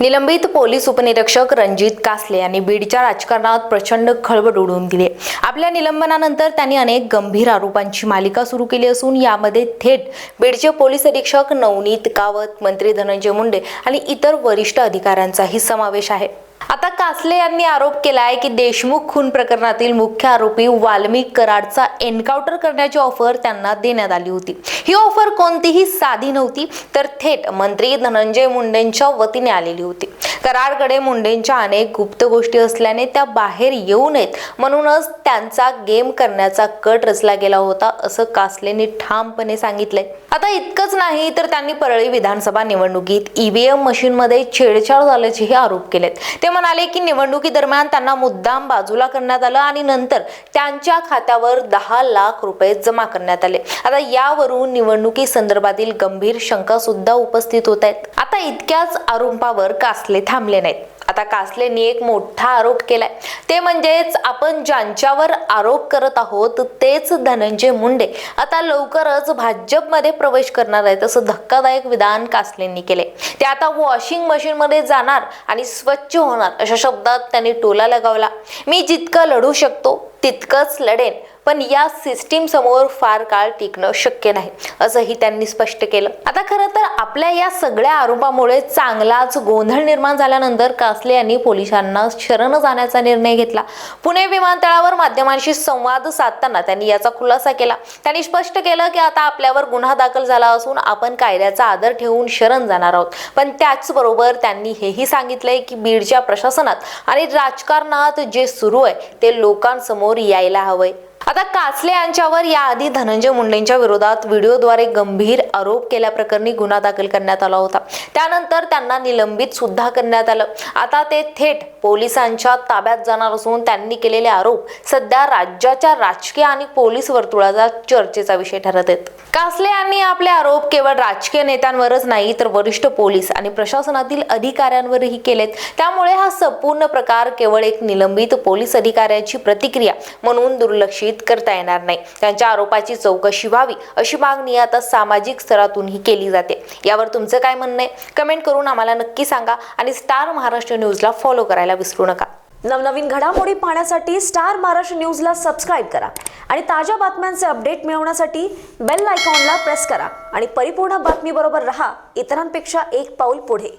निलंबित पोलीस उपनिरीक्षक रणजित कासले यांनी बीडच्या राजकारणात प्रचंड खळबळ उडवून दिली. आपल्या निलंबनानंतर त्यांनी अनेक गंभीर आरोपांची मालिका सुरू केली असून यामध्ये थेट बीडचे पोलीस अधीक्षक नवनीत कावत मंत्री धनंजय मुंडे आणि इतर वरिष्ठ अधिकाऱ्यांचाही समावेश आहे. आता कासले यांनी आरोप केलाय की देशमुख खून प्रकरणातील मुख्य आरोपी वाल्मिक कराडचा एन्काउंटर करण्याची ऑफर त्यांना देण्यात आली होती. ही ऑफर कोणतीही साधी नव्हती तर थेट मंत्री धनंजय मुंडेंच्या वतीने आलेली होती. कराडकडे मुंडेंच्या अनेक गुप्त गोष्टी असल्याने त्या बाहेर येऊ नयेत म्हणूनच त्यांचा गेम करण्याचा कट रचला गेला होता असं कासलेने ठामपणे सांगितलंय. आता इतकंच नाही तर त्यांनी परळी विधानसभा निवडणुकीत ईव्हीएम मशीनमध्ये छेडछाड झाल्याचेही आरोप केलेत. ते म्हणाले की निवडणुकीदरम्यान त्यांना मुद्दाम बाजूला करण्यात आलं आणि नंतर त्यांच्या खात्यावर दहा लाख रुपये जमा करण्यात आले. आता यावरून निवडणुकी संदर्भातील गंभीर शंका सुद्धा उपस्थित होत आहेत. आता इतक्याच आरोपावर कासले थांबले नाहीत. आता कासलेंनी एक मोठा आरोप केलाय. ते म्हणजेच आपण ज्यांच्यावर आरोप करत आहोत तेच धनंजय मुंडे. आता लवकरच भाजपमध्ये प्रवेश करणार आहेत असं धक्कादायक विधान कासलेंनी केले ते आता वॉशिंग मशीनमध्ये जाणार आणि स्वच्छ होणार अशा शब्दात त्यांनी टोला लगावला. मी जितकं लढू शकतो तितकंच लढेन. पण या सिस्टीम समोर फार काळ टिकणं शक्य नाही असंही त्यांनी स्पष्ट केलं. आता खरं तर आपल्या या सगळ्या आरोपामुळे चांगलाच गोंधळ निर्माण झाल्यानंतर कासले यांनी पोलिसांना शरण जाण्याचा निर्णय घेतला. पुणे विमानतळावर माध्यमांशी संवाद साधताना त्यांनी याचा खुलासा केला. त्यांनी स्पष्ट केलं की आता आपल्यावर गुन्हा दाखल झाला असून आपण कायद्याचा आदर ठेवून शरण जाणार आहोत. पण त्याचबरोबर त्यांनी हेही सांगितलंय की बीडच्या प्रशासनात आणि राजकारणात जे सुरू आहे ते लोकांसमोर यायला हवंय. आता कासले यांच्यावर याआधी धनंजय मुंडेंच्या विरोधात व्हिडिओद्वारे गंभीर आरोप केल्याप्रकरणी गुन्हा दाखल करण्यात आला होता. त्यानंतर त्यांना निलंबित सुद्धा करण्यात आलं. आता ते थेट पोलिसांच्या ताब्यात जाणार असून त्यांनी केलेले आरोप सध्या राज्याच्या राजकीय आणि पोलीस वर्तुळाचा चर्चेचा विषय ठरत आहेत. कासले यांनी आपले आरोप केवळ राजकीय नेत्यांवरच नाही तर वरिष्ठ पोलीस आणि प्रशासनातील अधिकाऱ्यांवरही केलेत. त्यामुळे हा संपूर्ण प्रकार केवळ एक निलंबित पोलीस अधिकाऱ्याची प्रतिक्रिया म्हणून दुर्लक्षित करता येणार नाही. त्यांच्या आरोपाची चौकशी व्हावी अशी मागणी आता सामाजिक स्तरातूनही केली जाते. यावर तुमचं काय म्हणणं आहे? कमेंट करून आम्हाला नक्की सांगा आणि स्टार महाराष्ट्र न्यूजला फॉलो करायला विसरू नका. नवनवीन घडामोडी पाहण्यासाठी स्टार महाराष्ट्र न्यूजला सबस्क्राईब करा आणि ताज्या बातम्यांचे अपडेट मिळवण्यासाठी बेल आयकॉनला प्रेस करा. आणि परिपूर्ण बातमीबरोबर रहा इतरांपेक्षा एक पाऊल पुढे.